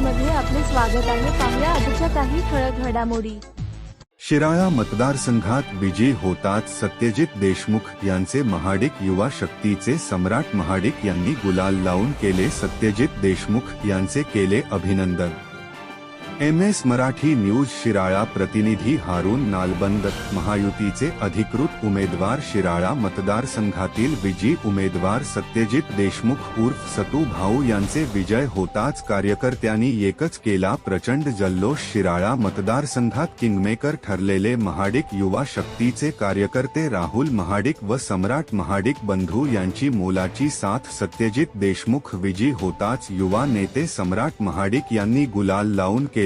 स्वागत आहे. पाहुया आजच्या काही ठळक घडामोडी. शिराळा मतदारसंघात विजयी होताच सत्यजित देशमुख यांचे महाडिक युवा शक्तीचे सम्राट महाडिक यांनी गुलाल लावून केले सत्यजित देशमुख यांचे केले अभिनंदन. M S Marathi news Shirala प्रतिनिधी हारून नालबंद महायुतीचे अधिकृत उमेदवार शिराळा मतदारसंघातील विजयी उमेदवार सत्यजित देशमुख उर्फ सतू भाऊ यांचे विजय होताच कार्यकर्त्यांनी एकच केला प्रचंड जल्लोष. शिराळा मतदारसंघात किंगमेकर ठरलेले महाडिक युवा शक्तीचे कार्यकर्ते राहुल महाडिक व सम्राट महाडिक बंधू यांची मोलाची साथ सत्यजित देशमुख विजयी होताच युवा नेते सम्राट महाडिक यांनी गुलाल लावून